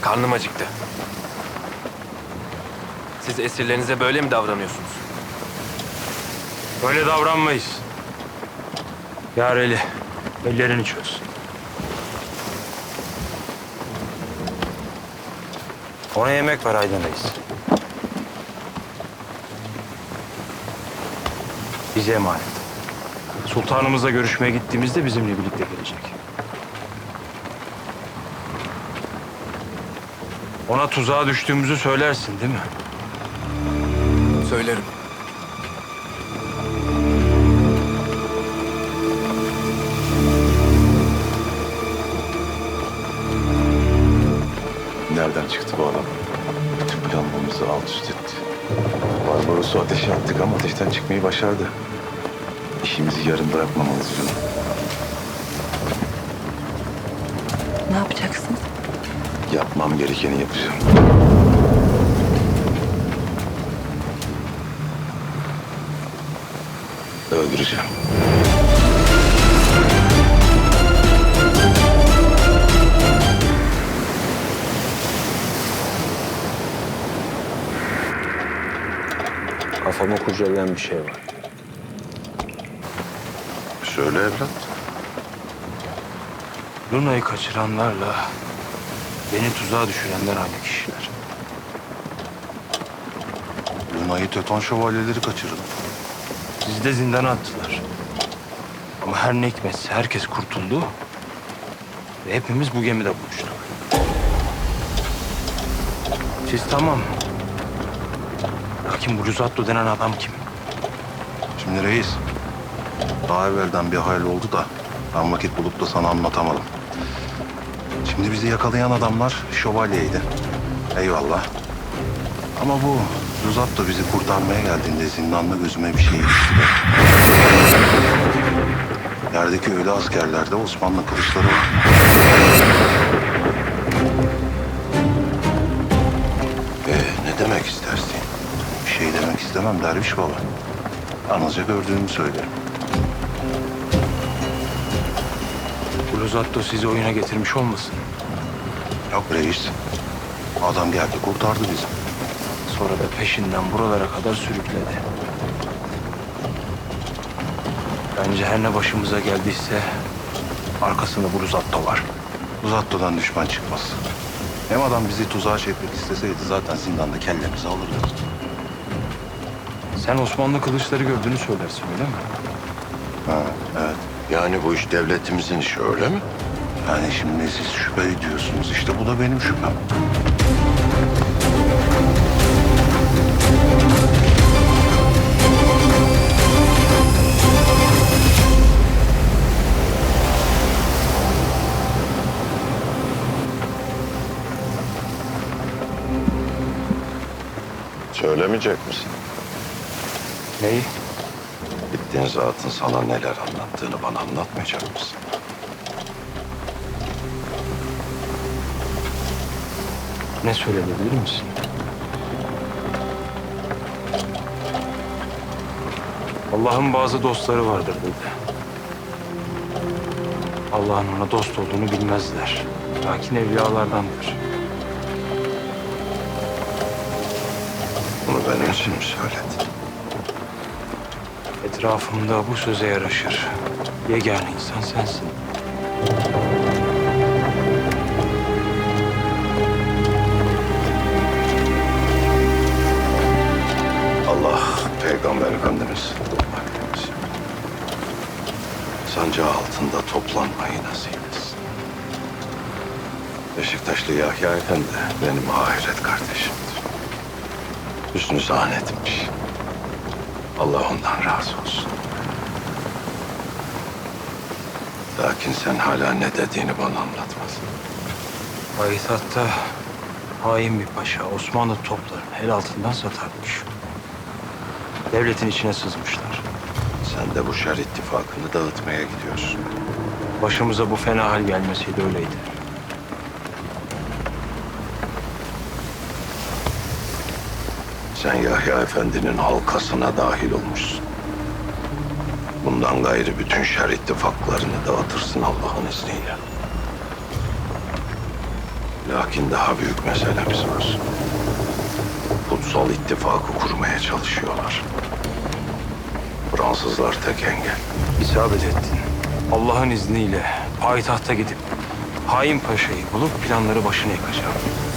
Karnım acıktı. Siz esirlerinize böyle mi davranıyorsunuz? Böyle davranmayız. Yareli, ellerini çöz. Ona yemek ver Aydın Reis. Bize emanet. Sultanımızla görüşmeye gittiğimizde bizimle birlikte gelecek. Ona tuzağa düştüğümüzü söylersin değil mi? Söylerim. Nereden çıktı bu adam? Bütün planlarımızı alt üst etti. Barbaros'u ateşe attık ama ateşten çıkmayı başardı. İşimizi yarım bırakmamalıyız canım. Ne yapacaksın? Yapmam gerekeni yapacağım. Öldüreceğim. Kafamı kurcalayan bir şey var. Söyle evlat. Luna'yı kaçıranlarla beni tuzağa düşürenler aynı kişiler. Luna'yı Teton şövalyeleri kaçırdı. Sizi de zindana attılar. Ama her ne hikmetse herkes kurtuldu. Ve hepimiz bu gemide buluştuk. Siz tamam. Lakin bu Luzatto denen adam kim? Şimdi reis, daha evvelden bir hayal oldu da ben vakit bulup da sana anlatamadım. Şimdi bizi yakalayan adamlar şövalyeydi. Eyvallah. Ama bu Luzatto bizi kurtarmaya geldiğinde zindanlı gözüme bir şey ilişti. Yerdeki ölü askerlerde Osmanlı kılıçları var. Ee, ne demek istersin? Bir şey demek istemem derviş baba. Yalnızca gördüğümü söylerim. Luzatto sizi oyuna getirmiş olmasın? Yok reis. Adam geldi kurtardı bizi. Sonra da peşinden buralara kadar sürükledi. Bence her ne başımıza geldiyse arkasında bu Luzatto var. Uzatto'dan düşman çıkmaz. Hem adam bizi tuzağa çekmek isteseydi zaten zindanda kellemizi alırdı. Sen Osmanlı kılıçları gördüğünü söylersin öyle mi? Ha, evet. Yani bu iş devletimizin işi öyle mi? Yani şimdi siz şüphe ediyorsunuz. İşte bu da benim şüphem. Söylemeyecek misin? Neyi? Gittiğin zatın sana neler anlattığını bana anlatmayacak mısın? Ne söyledi bilir misin? Allah'ın bazı dostları vardır dedi. Allah'ın ona dost olduğunu bilmezler. Lakin evliyalardandır. Bunu benim için mi söyledin? Etrafımda bu söze yaraşır. Yegane insan sensin. Allah Peygamber Efendimiz sancağı altında toplanmayı nasip etsin. Beşiktaşlı Yahya Efendi benim ahiret kardeşimdir. Hüsnü zan etmiş. Allah ondan razı olsun. Lakin sen hala ne dediğini bana anlatmadın. Payitaht'ta hain bir paşa Osmanlı toplarını el altından satarmış. Devletin içine sızmışlar. Sen de bu şer ittifakını dağıtmaya gidiyorsun. Başımıza bu fena hal gelmeseydi öyleydi. Sen Yahya Efendi'nin halkasına dahil olmuşsun. Bundan gayrı bütün şer ittifaklarını dağıtırsın Allah'ın izniyle. Lakin daha büyük meselemiz var. Kutsal ittifakı kurmaya çalışıyorlar. Fransızlar tek engel. İsabet ettin. Allah'ın izniyle payitahta gidip Hain Paşa'yı bulup planları başına yıkacağım.